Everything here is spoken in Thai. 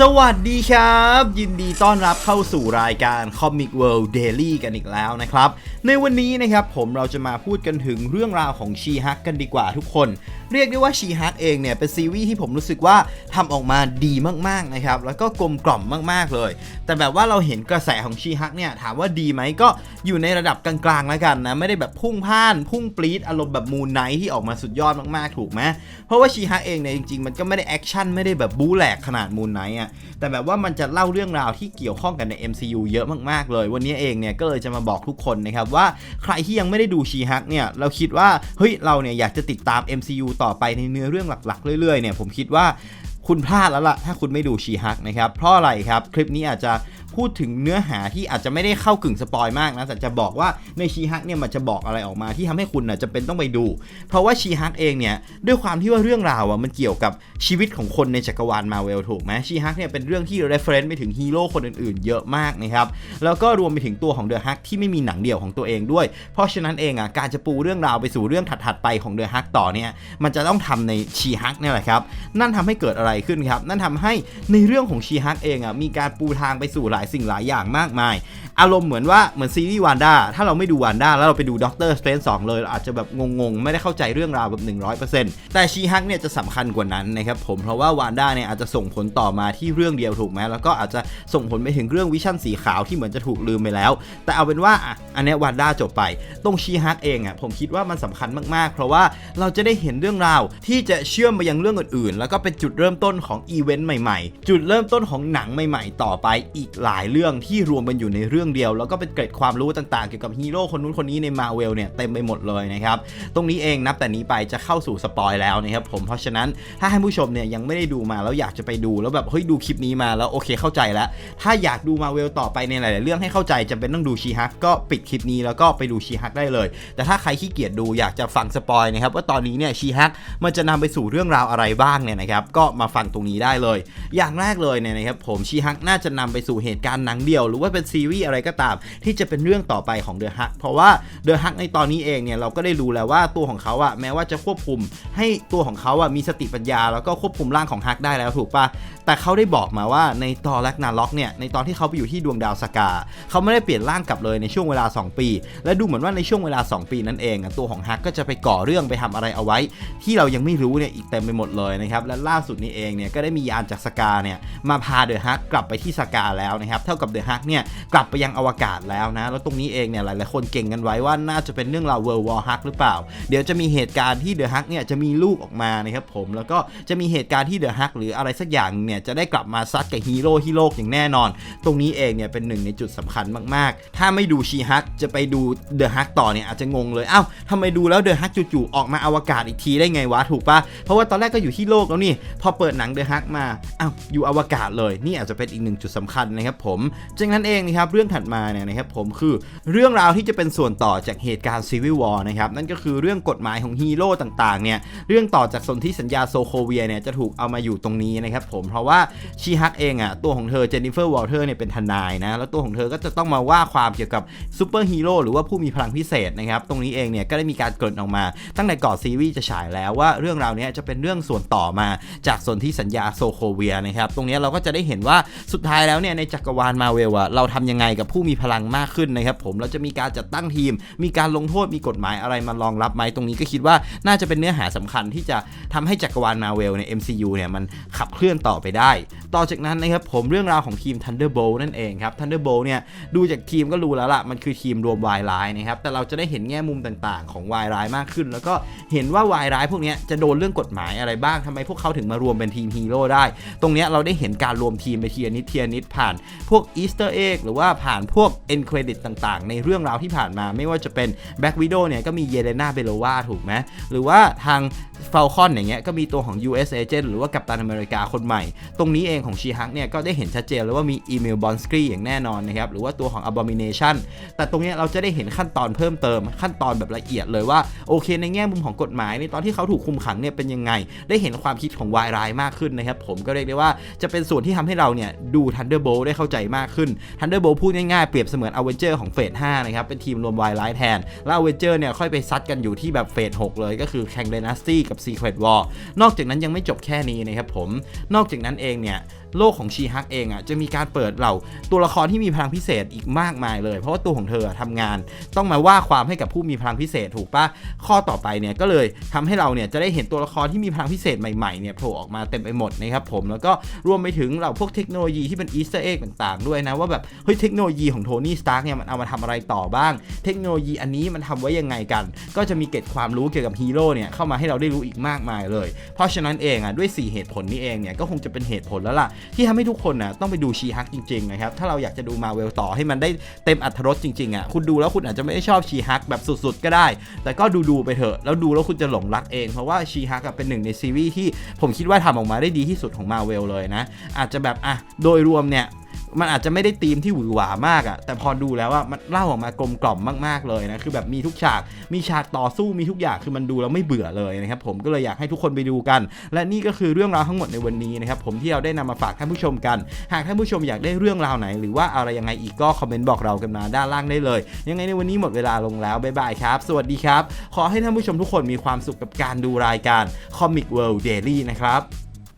สวัสดีครับ ยินดีต้อนรับเข้าสู่รายการ Comic World Daily กันอีกแล้วนะครับ ในวันนี้นะครับผมเราจะมาพูดกันถึงเรื่องราวของชีฮักกันดีกว่าทุกคน เรียกได้ว่าชีฮักเองเนี่ยเป็นซีรีส์ที่ผมรู้สึกว่าทำออกมาดีมากๆนะครับแล้วก็กลมกล่อมมากๆเลย แต่แบบว่าเราเห็นกระแสของชีฮักเนี่ยถามว่าดีไหมก็อยู่ในระดับกลางๆแล้วกันนะไม่ได้แบบพุ่งพ่าน พุ่งปรี๊ดอารมณ์แบบมูนไนท์ที่ออกมาสุดยอดมากๆถูกไหมเพราะว่าชีฮักเองเนี่ยจริงๆมันก็ไม่ได้แอคชั่นไม่ได้แบบบู๊แหลกขนาดมูนไนท์อะแต่แบบว่ามันจะเล่าเรื่องราวที่เกี่ยวข้องกันใน MCU เยอะมากๆเลย วันนี้เองเนี่ยก็เลยจะมาบอกทุกคนนะครับว่าใครที่ยังไม่ได้ดูชีฮักเนี่ยเราคิดว่าเฮ้ยเราเนี่ยอยากจะติดตาม MCU ต่อไปในเนื้อเรื่องหลักๆเรื่อยๆเนี่ยผมคิดว่าคุณพลาดแล้วล่ะถ้าคุณไม่ดูชีฮักนะครับเพราะอะไรครับคลิปนี้อาจจะ พูดถึงเนื้อหาที่อาจจะไม่ได้เข้ากึ่งสปอยมากนะแต่จะบอกว่าในชีฮักเนี่ยมันจะบอกอะไรออกมาที่ทำให้คุณน่ะจะเป็นต้องไปดู เพราะว่าชีฮักเองเนี่ยด้วยความที่ว่าเรื่องราวอะมันเกี่ยวกับชีวิตของคนในจักรวาลมาเวลถูกไหมชีฮักเนี่ยเป็นเรื่องที่ reference ไปถึงฮีโร่คนอื่นๆ เยอะมากนะครับแล้วก็รวมไปถึงตัวของเดอะฮักที่ไม่มีหนังเดี่ยวของตัวเองด้วย เพราะฉะนั้นเองอะการจะปูเรื่องราวไปสู่เรื่องถัดๆไปของเดอะฮักต่อเนี่ยมันจะต้องทำในชีฮักเนี่ยแหละครับนั่นทำให้เกิดอะไรขึ้นครับนั่นทำให้ในเรื่องของชีฮักเองอะมีการปูทางไปสู่หลายสิ่งหลายอย่างมากมาย อารมณ์เหมือนว่าเหมือนซีรีส์วานด้าถ้าเราไม่ดูวานด้าแล้วเราไปดูด็อกเตอร์สเตนสองเลยเราอาจจะแบบงงๆ ไม่ได้เข้าใจเรื่องราวแบบ 100%แต่ชีฮักเนี่ยจะสำคัญกว่านั้นนะครับผมเพราะว่าวานด้าเนี่ยอาจจะส่งผลต่อมาที่เรื่องเดียวถูกไหมแล้วก็อาจจะส่งผลไปถึงเรื่องวิชั่นสีขาวที่เหมือนจะถูกลืมไปแล้ว แต่เอาเป็นว่าอันนี้วานด้าจบไปตรงชีฮักเองอะผมคิดว่ามันสำคัญมากๆ เพราะว่าเราจะได้เห็นเรื่องราวที่จะเชื่อมไปยังเรื่องอื่นๆ แล้วก็เป็นจุดเริ่มต้นของอีเวนต์ใหม่ๆ จุดเริ่มต้นของหนังใหม่ๆ ต่อไปอีกหลายายเรื่องที่รวมกันอยู่ในเรื่องเดียว แล้วก็เป็นเกร็ดความรู้ต่างๆ เกี่ยวกับฮีโร่คนนู้นคนนี้ในมาเวลเนี่ยเต็มไปหมดเลยนะครับ ตรงนี้เองนับแต่นี้ไปจะเข้าสู่สปอยแล้วนะครับผม เพราะฉะนั้นถ้าให้ผู้ชมเนี่ยยังไม่ได้ดูมาแล้วอยากจะไปดูแล้วแบบเฮ้ยดูคลิปนี้มาแล้วโอเคเข้าใจแล้ว ถ้าอยากดูมาเวลต่อไปในหลายๆเรื่องให้เข้าใจจะเป็นต้องดูชีฮักก็ปิดคลิปนี้แล้วก็ไปดูชีฮักได้เลย แต่ถ้าใครขี้เกียจดูอยากจะฟังสปอยนะครับว่าตอนนี้เนี่ยชีฮักมันจะนำไปสู่เรื่องราวอะไรบ้างเนี่ยนะครับก็มาฟังตรงนี้ได้เลย อย่างแรกเลยเนี่ยนะครับผมชีฮักน่าจะนำไปสู่เหตุการหนังเดี่ยว หรือว่าเป็นซีรีส์อะไรก็ตาม ที่จะเป็นเรื่องต่อไปของเดอะฮักเพราะว่าเดอะฮักในตอนนี้เองเนี่ยเราก็ได้รู้แล้วว่าตัวของเขาอะแม้ว่าจะควบคุม ให้ตัวของเขาอะมีสติปัญญา แล้วก็ควบคุมร่างของฮักได้แล้วถูกปะแต่เขาได้บอกมาว่าในตอนแรกนาล็อกเนี่ยในตอนที่เขาไปอยู่ที่ดวงดาวสกาเขาไม่ได้เปลี่ยนร่างกลับเลยในช่วงเวลา 2 ปี และดูเหมือนว่าในช่วงเวลา 2 ปีนั้นเองตัวของฮักก็จะไปก่อเรื่องไปทำอะไรเอาไว้ ที่เรายังไม่รู้เนี่ยอีกเต็มไปหมดเลยนะครับและล่าสุดนี้เองเนี่ยก็ได้มียานจากสกาเนี่ยมาพาเดอะฮักกลับไปที่สกาแล้วนะครับเท่ากับเดอะฮักเนี่ยกลับไปยังอวกาศแล้วนะ แล้วตรงนี้เองเนี่ยหลายๆคนเก่งกันไว้ว่าน่าจะเป็นเรื่องราวเวิร์วอร์ฮักหรือเปล่า เดี๋ยวจะมีเหตุการณ์ที่เดอะฮักเนี่ยจะมีลูกออกมานะครับผมแล้วก็จะมีเหตุการณ์ที่เดอะฮักหรืออะไรสักอย่างเนี่ยจะได้กลับมาซัดกับฮีโร่ที่โลกอย่างแน่นอน ตรงนี้เองเนี่ยเป็นหนึ่งในจุดสำคัญมากๆ ถ้าไม่ดูชีฮักจะไปดูเดอะฮักต่อเนี่ยอาจจะงงเลยอ้าวทำไมดูแล้วเดอะฮักจู่ๆออกมาอวกาศอีกทีได้ไงวะถูกปะเพราะว่าตอนแรกก็อยู่ที่โลกแล้วนี่พอเปิดหนังเดอะฮักมาอ้าวอยู่อวกาศเลยนี่อาจจะเป็นอีกหนึ่งจุดสำคัญนะครับผมจังนั้นเองนะครับเรื่องถัดมาเนี่ยนะครับผมคือเรื่องราวที่จะเป็นส่วนต่อจากเหตุการณ์ Civil War นะครับนั่นก็คือเรื่องกฎหมายของฮีโร่ต่างๆเนี่ยเรื่องต่อจากสนธิสัญญาโซโคเวียเนี่ยจะถูกเอามาอยู่ตรงนี้นะครับผมเพราะว่าชีฮักเองอะตัวของเธอเจนนิเฟอร์วอลเทอร์เนี่ยเป็นทนายนะแล้วตัวของเธอก็จะต้องมาว่าความเกี่ยวกับซูเปอร์ฮีโร่หรือว่าผู้มีพลังพิเศษนะครับตรงนี้เองเนี่ยก็ได้มีการเกิดออกมา ตั้งแต่ก่อนซีรีส์จะฉายแล้วว่าเรื่องราวนี้จะเป็นเรื่องส่วนต่อมาจากสนธิสัญญาโซโคเวียนะครับตรงนี้เราก็จะได้เห็นว่าสุดท้ายแล้วเนี่ยในจักักรวาลมาเวลอะเราทำยังไงกับผู้มีพลังมากขึ้นนะครับผมเราจะมีการจัดตั้งทีม มีการลงโทษมีกฎหมายอะไรมารองรับไหมตรงนี้ก็คิดว่าน่าจะเป็นเนื้อหาสำคัญที่จะทำให้จักรวาลมาเวลใน MCU เนี่ยมันขับเคลื่อนต่อไปได้ ต่อจากนั้นนะครับผมเรื่องราวของทีม Thunderbolt นั่นเองครับ Thunderbolt เนี่ยดูจากทีมก็รู้แล้วล่ะมันคือทีมรวมวายร้ายนะครับแต่เราจะได้เห็นแง่มุมต่างๆ ของวายร้ายมากขึ้น แล้วก็เห็นว่าวายร้ายพวกนี้จะโดนเรื่องกฎหมายอะไรบ้างทำไมพวกเขาถึงมารวมเป็นทีมฮีโร่ได้ ตรงนี้เราได้เห็นการรวมทีมไปทีนิดเทียนิดผ่านพวกอีสเตอร์เอ็กหรือว่าผ่านพวกเอ็นเครดิตต่างๆ ในเรื่องราวที่ผ่านมาไม่ว่าจะเป็นแบ็กวิดโอเนี่ยก็มีเยเลนาเบโลวาถูกไหมหรือว่าทางฟลคอนอย่างเงี้ยก็มีตัวของ US Agent หรือว่ากัปตันอเมริกาคนใหม่ ตรงนี้เองของชีฮักเนี่ยก็ได้เห็นชัดเจนเลยว่ามีอีเมลบอนสกรีอย่างแน่นอนนะครับ หรือว่าตัวของ Abomination แต่ตรงเนี้ยเราจะได้เห็นขั้นตอนเพิ่มเติมขั้นตอนแบบละเอียดเลยว่า โอเคในแง่มุมของกฎหมายในตอนที่เขาถูกคุมขังเนี่ยเป็นยังไง ได้เห็นความคิดของวายร้ายมากขึ้นนะครับผมก็เรียกได้ว่าจะเป็นส่วนที่ทำให้เราเนี่ยดู Thunderbolt ได้เข้าใจมากขึ้น Thunderbolt พูดง่ายๆ เปรียบเสมือน Avenger ของเฟส5นะครับ เป็นทีมรวมวายร้ายแทน แล้ว Avenger เนี่ยค่อยไปซัดกันอยู่ที่แบบเฟส6เลย ก็คือ Kang Dynasty กับ Secret War นอกจากนั้นยังไม่จบแค่นี้นะครับผม นอกจากนั้นเองเนี่ยโลกของชีฮักเองอะจะมีการเปิดเหล่าตัวละครที่มีพลังพิเศษอีกมากมายเลย เพราะว่าตัวของเธออะทำงาน ต้องมาว่าความให้กับผู้มีพลังพิเศษถูกปะข้อต่อไปเนี่ยก็เลยทำให้เราเนี่ยจะได้เห็นตัวละครที่มีพลังพิเศษใหม่ๆเนี่ยโผล่ออกมาเต็มไปหมดนะครับผมแล้วก็รวมไปถึงเหล่าพวกเทคโนโลยีที่เป็นอีสเตอร์เอ็กต่างๆ ด้วยนะว่าแบบเฮ้ยเทคโนโลยีของโทนี่สตาร์กเนี่ยมันเอามาทำอะไรต่อบ้าง เทคโนโลยีอันนี้มันทำไว้ยังไงกัน ก็จะมีเก็ดความรู้เกี่ยวกับฮีโร่เนี่ยเข้ามาให้เราได้รู้อีกมากมายเลย เพราะฉะนั้นเองอะด้วย 4 เหตุผลนี้เองเนี่ยก็คงจะเป็นเหตุผลแล้วล่ะที่ทำให้ทุกคนน่ะต้องไปดูชีฮักจริงๆนะครับถ้าเราอยากจะดูมาเวลต่อให้มันได้เต็มอัตรสจริงๆอะคุณดูแล้วคุณอาจจะไม่ได้ชอบชีฮักแบบสุดๆ ก็ได้ แต่ก็ดูๆไปเถอะ แล้วดูแล้วคุณจะหลงรักเองเพราะว่าชีฮักเป็นหนึ่งในซีรีส์ที่ผมคิดว่าทำออกมาได้ดีที่สุดของมาเวลเลยนะอาจจะแบบอะโดยรวมเนี่ย มันอาจจะไม่ได้ธีมที่หวือหวามากอะแต่พอดูแล้วอะมันเล่าออกมากลมกล่อมมากๆเลยนะคือแบบมีทุกฉากมีฉากต่อสู้มีทุกอย่างคือมันดูแล้วไม่เบื่อเลยนะครับผมก็เลยอยากให้ทุกคนไปดูกัน และนี่ก็คือเรื่องราวทั้งหมดในวันนี้นะครับผมที่เราได้นำมาฝากท่านผู้ชมกัน หากท่านผู้ชมอยากได้เรื่องราวไหน หรือว่าอะไรยังไงอีกก็คอมเมนต์บอกเรากันมาด้านล่างได้เลย ยังไงในวันนี้หมดเวลาลงแล้วบ๊ายบายครับ สวัสดีครับ ขอให้ท่านผู้ชมทุกคนมีความสุขกับการดูรายการ Comic World Daily นะครับ